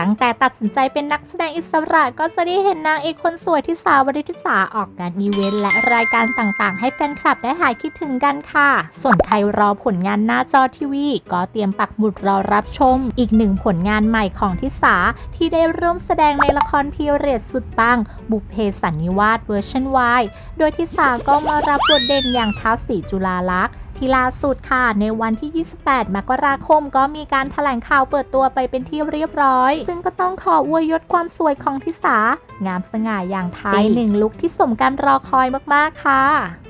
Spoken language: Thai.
ตั้งแต่ตัดสินใจเป็นนักแสดงอิสระก็จะได้เห็นนางเอกคนสวยที่สาววริธิสาออกงานอีเวนต์และรายการต่างๆ ให้แฟนคลับได้หายคิดถึงกันค่ะ ส่วนใครรอผลงานหน้าจอทีวี ก็เตรียมปักหมุดรอรับชม อีกหนึ่งผลงานใหม่ของทิสาที่ได้ร่วมแสดงในละครพีเรียดสุดปัง บุพเพสันนิวาสเวอร์ชันวายโดยทิสาก็มารับบทเด่นอย่างท้าวสีจุฬาลักษณ์ ที่ล่าสุดค่ะ ในวันที่ 28 มกราคมก็มีการถแถลงข่าวเปิดตัวไปเป็นที่เรียบร้อย ซึ่งก็ต้องขออวยยศความสวยของทิสางามสง่าอย่างไทยหนึ่งลุคที่สมการรอคอยมากๆค่ะ